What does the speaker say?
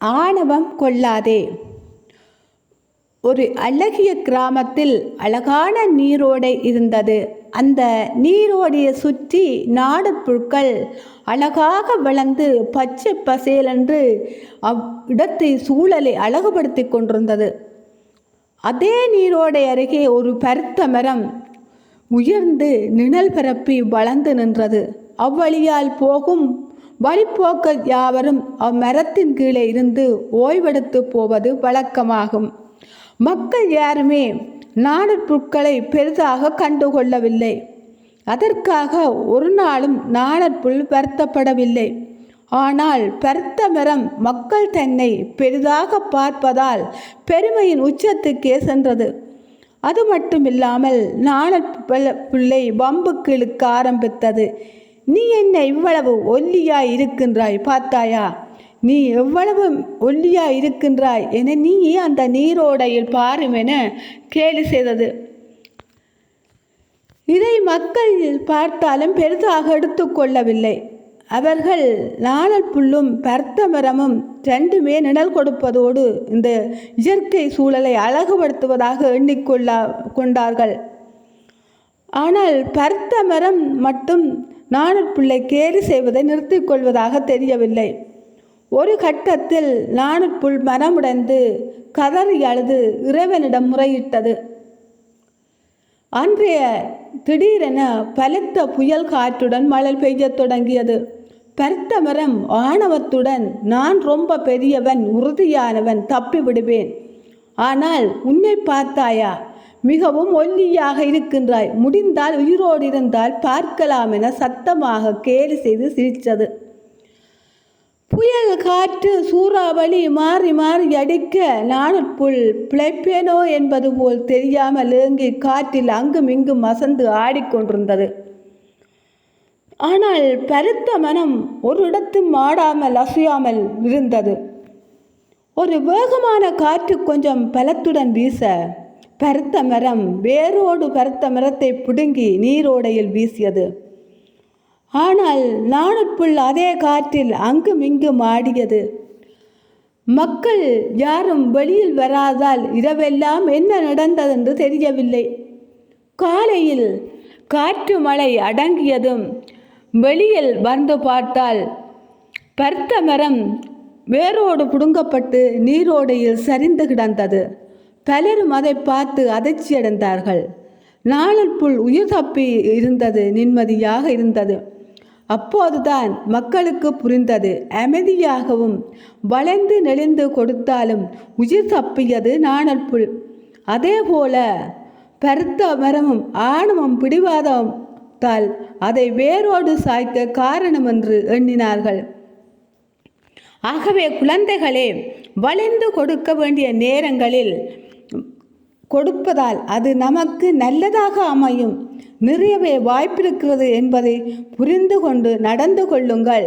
ஆணவம் கொள்ளாதே. ஒரு அழகிய கிராமத்தில் அழகான நீரோடை இருந்தது. அந்த நீரோடையை சுற்றி நாடு புழுக்கள் அழகாக வளர்ந்து பச்சை பசேலென்று அவ் இடத்தை சூழலை அழகுபடுத்தி கொண்டிருந்தது. அதே நீரோடை அருகே ஒரு பருத்த மரம் உயர்ந்து நிழல் பரப்பி வளர்ந்து நின்றது. அவ்வழியால் போகும் வழிப்போக்க யாவரும் அம்மரத்தின் கீழே இருந்து ஓய்வெடுத்து போவது வழக்கமாகும். மக்கள் யாருமே நாணற்புற்களை பெரிதாக கண்டுகொள்ளவில்லை. அதற்காக ஒரு நாளும் நாணற்புல் வருத்தப்படவில்லை. ஆனால் பருத்த மரம் மக்கள் தன்னை பெரிதாக பார்ப்பதால் பெருமையின் உச்சத்துக்கே சென்றது. அது மட்டுமில்லாமல் நாணற் பிள்ளை வம்புக்கு இழுக்க ஆரம்பித்தது. நீ என்ன இவ்வளவு ஒல்லியாய் இருக்கின்றாய் பார்த்தாயா? நீ எவ்வளவு ஒல்லியாய் இருக்கின்றாய் என நீ அந்த நீரோடையில் பாரும் என கேலி செய்தது. இதை மக்கள் பார்த்தாலும் பெரிதாக எடுத்துக்கொள்ளவில்லை அவர்கள் நாணல் புல்லும் பர்த்தமரமும் ரெண்டுமே நிழல் கொடுப்பதோடு இந்த இயற்கை சூழலை அழகுபடுத்துவதாக எண்ணிக்கொள்ள கொண்டார்கள். ஆனால் பருத்த மரம் மட்டும் நாணற்பிள்ளை கேலி செய்வதை நிறுத்திக் கொள்வதாக தெரியவில்லை. ஒரு கட்டத்தில் நாணற்புல் மனமுடைந்து கதறி அழுது இறைவனிடம் முறையிட்டது. அன்றைய திடீரென பலத்த புயல் காற்றுடன் மழை பெய்யத் தொடங்கியது. பருத்த மரம் ஆணவத்துடன் நான் ரொம்ப பெரியவன் உறுதியானவன் தப்பி விடுவேன் ஆனால் உன்னை பார்த்தாயா? மிகவும் ஒல்லியாக இருக்கின்றாய். முடிந்தால் உயிரோடு இருந்தால் பார்க்கலாம் என சத்தமாக கேலி செய்து சிரித்தது. புயல் காற்று சூறாவளி மாறி மாறி அடிக்க நாணற்புல் பிழைப்பேனோ என்பது போல் தெரியாமல் ஏங்கி காற்றில் அங்கும் இங்கும் அசந்து ஆடிக்கொண்டிருந்தது. ஆனால் பருத்த மனம் ஒரு இடத்தும் ஆடாமல் அசையாமல் இருந்தது. ஒரு வேகமான காற்று கொஞ்சம் பலத்துடன் வீச பருத்த மரம் வேரோடு பருத்த மரத்தை பிடுங்கி நீரோடையில் வீசியது. ஆனால் நாணற்புல் அதே காற்றில் அங்கும் இங்கும் ஆடியது. மக்கள் யாரும் வெளியில் வராதால் இரவெல்லாம் என்ன நடந்ததென்று தெரியவில்லை. காலையில் காற்று மழை அடங்கியதும் வெளியில் வந்து பார்த்தால் பருத்த மரம் வேரோடு புடுங்கப்பட்டு நீரோடையில் சரிந்து கிடந்தது. பலரும் அதை பார்த்து அதிர்ச்சியடைந்தார்கள் அடைந்தார்கள். புல் உயிர் தப்பி இருந்தது நிம்மதியாக இருந்தது. அப்போதுதான் மக்களுக்கு புரிந்தது அமைதியாகவும் வளைந்து நெளிந்து கொடுத்தாலும் உயிர் தப்பியது நாணற்புல் அதே போல பருத்த மரமும் ஆணவம் பிடிவாதத்தால் அதை வேரோடு சாய்க்க காரணம் என்று எண்ணினார்கள். ஆகவே குழந்தைகளே வளைந்து கொடுக்க வேண்டிய நேரங்களில் கொடுப்பதால் அது நமக்கு நல்லதாக அமையும். நிறையவே வாய்ப்பிருக்கிறது என்பதை புரிந்து கொண்டு நடந்து கொள்ளுங்கள்.